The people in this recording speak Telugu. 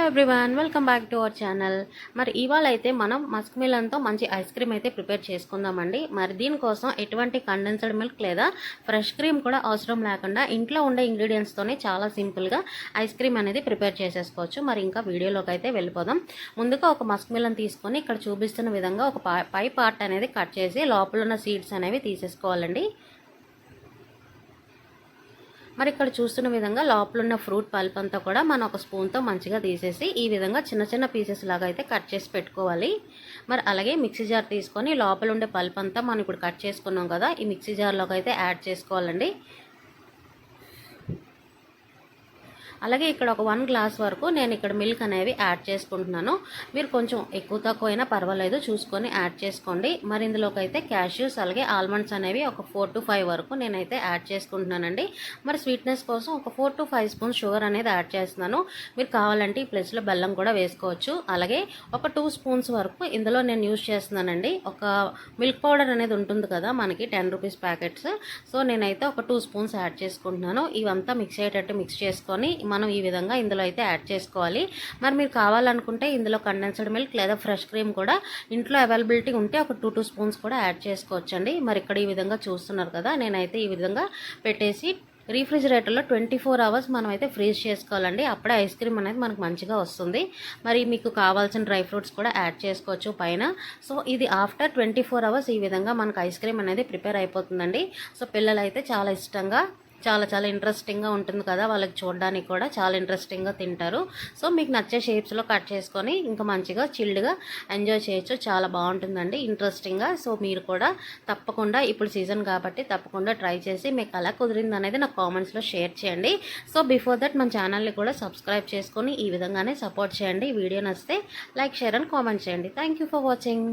Hello everyone welcome back to our channel. మరి ఇవాళ అయితే మనం మస్క్ మిలన్తో మంచి ఐస్ క్రీమ్ అయితే ప్రిపేర్ చేసుకుందామండి. మరి దీనికోసం ఎటువంటి కండెన్స్డ్ మిల్క్ లేదా ఫ్రెష్ క్రీమ్ కూడా అవసరం లేకుండా ఇంట్లో ఉండే ఇంగ్రీడియంట్స్తోనే చాలా సింపుల్గా ఐస్ క్రీమ్ అనేది ప్రిపేర్ చేసేసుకోవచ్చు. మరి ఇంకా వీడియోలోకి అయితే వెళ్ళిపోదాం. ముందుగా ఒక మస్క్ మిలన్ తీసుకొని ఇక్కడ చూపిస్తున్న విధంగా ఒక పై- పై పార్ట్ అనేది కట్ చేసి లోపల ఉన్న సీడ్స్ అనేవి తీసేసుకోవాలండి. మరి ఇక్కడ చూస్తున్న విధంగా లోపల ఉన్న ఫ్రూట్ పల్ప్ అంతా కూడా మనం ఒక స్పూన్తో మంచిగా తీసేసి ఈ విధంగా చిన్న చిన్న పీసెస్ లాగా అయితే కట్ చేసి పెట్టుకోవాలి. మరి అలాగే మిక్సీ జార్ తీసుకొని లోపల ఉండే పల్ప్ అంతా మనం ఇప్పుడు కట్ చేసుకున్నాం కదా ఈ మిక్సీ జార్లోకి అయితే యాడ్ చేసుకోవాలండి. అలాగే ఇక్కడ ఒక వన్ గ్లాస్ వరకు నేను ఇక్కడ మిల్క్ అనేవి యాడ్ చేసుకుంటున్నాను. మీరు కొంచెం ఎక్కువ తక్కువ అయినా పర్వాలేదు చూసుకొని యాడ్ చేసుకోండి. మరి ఇందులోకి అయితే క్యాష్యూస్ అలాగే ఆల్మండ్స్ అనేవి ఒక ఫోర్ టు ఫైవ్ వరకు నేనైతే యాడ్ చేసుకుంటున్నానండి. మరి స్వీట్నెస్ కోసం ఒక four to five spoons sugar అనేది యాడ్ చేస్తున్నాను. మీరు కావాలంటే ఈ ప్లేస్లో బెల్లం కూడా వేసుకోవచ్చు. అలాగే ఒక టూ స్పూన్స్ వరకు ఇందులో నేను యూజ్ చేస్తున్నానండి. ఒక మిల్క్ పౌడర్ అనేది ఉంటుంది కదా మనకి టెన్ రూపీస్ ప్యాకెట్స్. సో నేనైతే ఒక టూ స్పూన్స్ యాడ్ చేసుకుంటున్నాను. ఇవంతా మిక్స్ అయ్యేటట్టు మిక్స్ చేసుకొని మనం ఈ విధంగా ఇందులో అయితే యాడ్ చేసుకోవాలి. మరి మీరు కావాలనుకుంటే ఇందులో కండెన్స్డ్ మిల్క్ లేదా ఫ్రెష్ క్రీమ్ కూడా ఇంట్లో అవైలబిలిటీ ఉంటే ఒక టూ టూ స్పూన్స్ కూడా యాడ్ చేసుకోవచ్చండి. మరి ఇక్కడ ఈ విధంగా చూస్తున్నారు కదా నేనైతే ఈ విధంగా పెట్టేసి రీఫ్రిజిరేటర్లో ట్వంటీ ఫోర్ అవర్స్ మనం అయితే ఫ్రీజ్ చేసుకోవాలండి. అప్పుడే ఐస్ క్రీమ్ అనేది మనకు మంచిగా వస్తుంది. మరి మీకు కావాల్సిన డ్రై ఫ్రూట్స్ కూడా యాడ్ చేసుకోవచ్చు పైన. సో ఇది ఆఫ్టర్ ట్వంటీ ఫోర్ అవర్స్ ఈ విధంగా మనకు ఐస్ క్రీమ్ అనేది ప్రిపేర్ అయిపోతుందండి. సో పిల్లలు అయితే చాలా ఇష్టంగా చాలా చాలా ఇంట్రెస్టింగ్గా ఉంటుంది కదా. వాళ్ళకి చూడడానికి కూడా చాలా ఇంట్రెస్టింగ్గా తింటారు. సో మీకు నచ్చే షేప్స్లో కట్ చేసుకొని ఇంకా మంచిగా చిల్డ్గా ఎంజాయ్ చేయొచ్చు. చాలా బాగుంటుందండి. ఇంట్రెస్టింగ్గా సో మీరు కూడా తప్పకుండా ఇప్పుడు సీజన్ కాబట్టి తప్పకుండా ట్రై చేసి మీకు ఎలా కుదిరింది అనేది నాకు కామెంట్స్లో షేర్ చేయండి. సో బిఫోర్ దట్ మన ఛానల్ని కూడా సబ్స్క్రైబ్ చేసుకొని ఈ విధంగానే సపోర్ట్ చేయండి. వీడియో నచ్చితే లైక్ షేర్ అండ్ కామెంట్ చేయండి. Thank you for watching